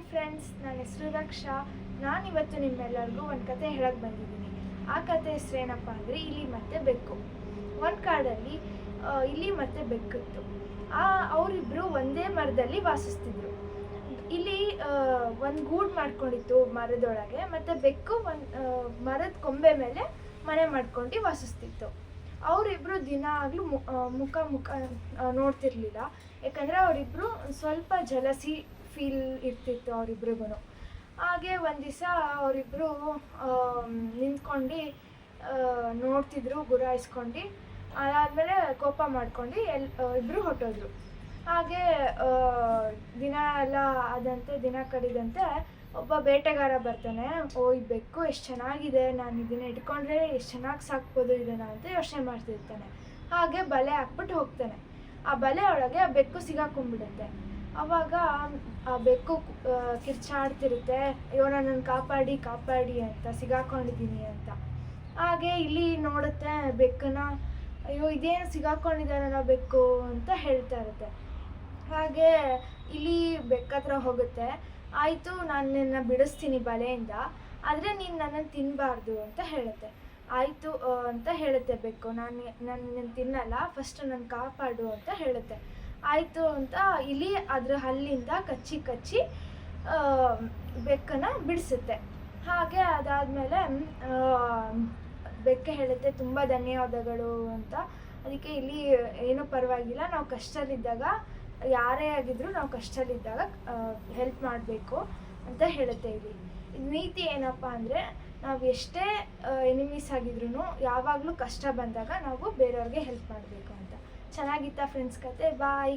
Hi friends, ನನ್ನ ಹೆಸರು ರಕ್ಷಾ. ನಾನಿವತ್ತು ನಿಮ್ಮೆಲ್ಲರಿಗೂ ಒಂದು ಕತೆ ಹೇಳಕ್ಕೆ ಬಂದಿದ್ದೀನಿ. ಆ ಕತೆ ಹೆಸರೇನಪ್ಪ ಅಂದರೆ ಇಲಿ ಮತ್ತೆ ಬೆಕ್ಕು. ಒಂದು ಕಾಡಲ್ಲಿ ಇಲಿ ಮತ್ತು ಬೆಕ್ಕಿತ್ತು. ಆ ಅವರಿಬ್ಬರು ಒಂದೇ ಮರದಲ್ಲಿ ವಾಸಿಸ್ತಿದ್ರು. ಇಲ್ಲಿ ಒಂದು ಗೂಡು ಮಾಡ್ಕೊಂಡಿತ್ತು ಮರದೊಳಗೆ, ಮತ್ತು ಬೆಕ್ಕು ಒಂದು ಮರದ ಕೊಂಬೆ ಮೇಲೆ ಮನೆ ಮಾಡ್ಕೊಂಡು ವಾಸಿಸ್ತಿತ್ತು. ಅವರಿಬ್ಬರು ದಿನ ಆಗಲೂ ಮುಖ ಮುಖ ನೋಡ್ತಿರ್ಲಿಲ್ಲ. ಯಾಕಂದರೆ ಅವರಿಬ್ಬರು ಸ್ವಲ್ಪ ಜಲಸಿ ಫೀಲ್ ಇರ್ತಿತ್ತು ಅವರಿಬ್ರಿಗೂ ಹಾಗೆ ಒಂದು ದಿವಸ ಅವರಿಬ್ಬರು ನಿಂತ್ಕೊಂಡು ನೋಡ್ತಿದ್ರು, ಗುರಾಯಿಸ್ಕೊಂಡು. ಅದಾದಮೇಲೆ ಕೋಪ ಮಾಡ್ಕೊಂಡು ಎಲ್ ಇಬ್ಬರು ಹೊಟ್ಟೋದ್ರು ಹಾಗೆ ದಿನ ಎಲ್ಲ ಆದಂತೆ, ದಿನ ಕಡಿದಂತೆ ಒಬ್ಬ ಬೇಟೆಗಾರ ಬರ್ತಾನೆ. ಓ ಈ ಬೆಕ್ಕು ಎಷ್ಟು ಚೆನ್ನಾಗಿದೆ, ನಾನು ಇದನ್ನ ಇಟ್ಕೊಂಡ್ರೆ ಎಷ್ಟು ಚೆನ್ನಾಗಿ ಸಾಕ್ಬೋದು ಇದನ್ನು ಅಂತ ಯೋಚನೆ ಮಾಡ್ತಿರ್ತಾನೆ. ಹಾಗೆ ಬಲೆ ಹಾಕ್ಬಿಟ್ಟು ಹೋಗ್ತಾನೆ. ಆ ಬಲೆ ಒಳಗೆ ಆ ಬೆಕ್ಕು ಸಿಗಾಕೊಂಡ್ಬಿಡುತ್ತೆ. ಅವಾಗ ಆ ಬೆಕ್ಕು ಕಿರ್ಚಾಡ್ತಿರುತ್ತೆ. ಅಯ್ಯೋ, ನನ್ನನ್ನು ಕಾಪಾಡಿ ಕಾಪಾಡಿ ಅಂತ, ಸಿಗಾಕೊಂಡಿದ್ದೀನಿ ಅಂತ. ಹಾಗೆ ಇಲ್ಲಿ ನೋಡುತ್ತೆ ಬೆಕ್ಕನ ಅಯ್ಯೋ, ಇದೇನು ಸಿಗಾಕೊಂಡಿದ್ದಾನಲ್ಲ ಬೆಕ್ಕು ಅಂತ ಹೇಳ್ತಾ ಇರುತ್ತೆ. ಹಾಗೆ ಇಲ್ಲಿ ಬೆಕ್ಕತ್ರ ಹೋಗುತ್ತೆ. ಆಯಿತು, ನಾನು ನಿನ್ನ ಬಿಡಿಸ್ತೀನಿ ಬಲೆಯಿಂದ, ಆದರೆ ನೀನು ನನ್ನನ್ನು ತಿನ್ನಬಾರ್ದು ಅಂತ ಹೇಳುತ್ತೆ. ಆಯಿತು ಅಂತ ಹೇಳುತ್ತೆ ಬೆಕ್ಕು. ನಾನು ನಾನು ತಿನ್ನಲ್ಲ ಫಸ್ಟ್ ನನ್ನ ಕಾಪಾಡು ಅಂತ ಹೇಳುತ್ತೆ. ಆಯಿತು ಅಂತ ಇಲಿ ಅದರ ಹಲ್ಲಿಂದ ಕಚ್ಚಿ ಕಚ್ಚಿ ಬೆಕ್ಕನ್ನು ಬಿಡಿಸುತ್ತೆ. ಹಾಗೆ ಅದಾದಮೇಲೆ ಬೆಕ್ಕೆ ಹೇಳುತ್ತೆ, ತುಂಬ ಧನ್ಯವಾದಗಳು ಅಂತ. ಅದಕ್ಕೆ ಇಲ್ಲಿ ಏನೂ ಪರವಾಗಿಲ್ಲ. ನಾವು ಕಷ್ಟದಲ್ಲಿದ್ದಾಗ, ಯಾರೇ ಆಗಿದ್ರೂ ನಾವು ಕಷ್ಟದಲ್ಲಿದ್ದಾಗ ಹೆಲ್ಪ್ ಮಾಡಬೇಕು ಅಂತ ಹೇಳುತ್ತೆ ಇಲ್ಲಿ. ನೀತಿ ಏನಪ್ಪ ಅಂದರೆ ನಾವು ಎಷ್ಟೇ ಎನಿಮೀಸ್ ಆಗಿದ್ರು ಯಾವಾಗಲೂ ಕಷ್ಟ ಬಂದಾಗ ನಾವು ಬೇರೆಯವ್ರಿಗೆ ಹೆಲ್ಪ್ ಮಾಡಬೇಕು ಅಂತ. ಚೆನ್ನಾಗಿತ್ತಾ ಫ್ರೆಂಡ್ಸ್ ಕತೆ? ಬಾಯ್